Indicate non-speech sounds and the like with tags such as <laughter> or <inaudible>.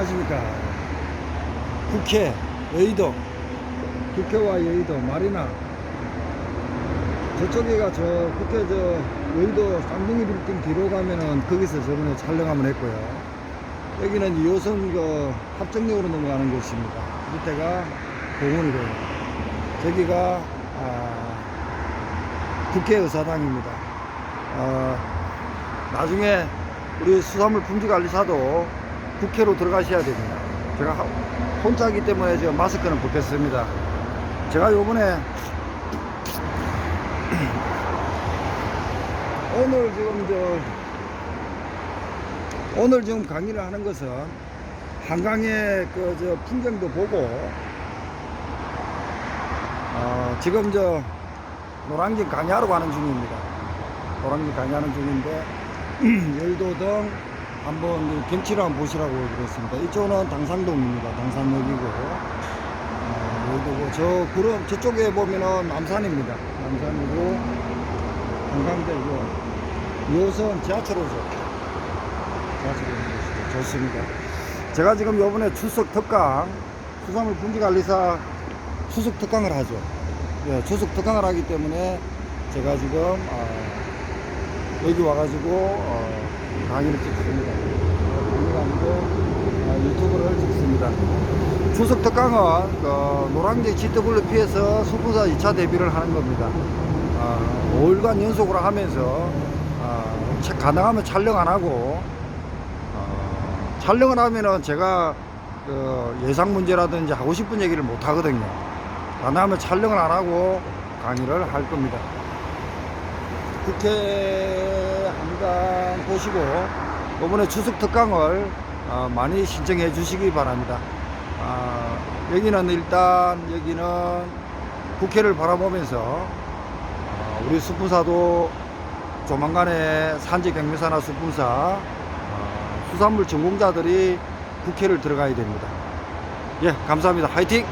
안녕하십니까. 국회, 여의도, 국회와 여의도, 마리나. 저쪽에가 저 국회 저 여의도 쌍둥이 빌딩 뒤로 가면은 거기서 저번에 촬영 한번 했고요. 여기는 요선 그 합정역으로 넘어가는 곳입니다. 밑에가 공원이고요. 저기가 아, 국회의사당입니다. 어, 나중에 우리 수산물 품질관리사도 국회로 들어가셔야 됩니다. 제가 하- 혼자기 때문에 지금 마스크는 벗겼습니다. 제가 요번에 <clears throat> 오늘 지금 저 오늘 지금 강의를 하는 것은 한강의 그 저 풍경도 보고 어, 지금 저 노량진 강의하러 가는 중입니다. 노량진 강의하는 중인데 <clears throat> 여의도 등 한번 그 경치를 한번 보시라고 그랬습니다. 이쪽은 당산동입니다. 당산역이고 어, 여의도고 저 구름 저쪽에 보면은 남산입니다. 남산이고 관광대고 요선 지하철로죠. 지하철로 오시죠. 좋습니다. 제가 지금 요번에 추석 특강 수산물 분지관리사 추석 특강을 하죠. 예, 추석 특강을 하기 때문에 제가 지금 아, 여기 와가지고 어, 강의를 찍습니다. 어, 강의가 아니고 아, 유튜브를 찍습니다. 추석 특강은 그 노량진 GWP에서 수부사 2차 데뷔를 하는 겁니다. 아, 5일간 연속으로 하면서 아, 차- 가능하면 촬영 안 하고 어, 촬영을 하면은 제가 그 예상 문제라든지 하고 싶은 얘기를 못 하거든요. 가능하면 촬영을 안 하고 강의를 할 겁니다. 국회 한강 보시고 이번에 추석 특강을 어, 많이 신청해 주시기 바랍니다. 아, 여기는 일단 여기는 국회를 바라보면서 어, 우리 수분사도 조만간에 산지 경매사나 수분사 어, 수산물 전공자들이 국회를 들어가야 됩니다. 예, 감사합니다. 화이팅!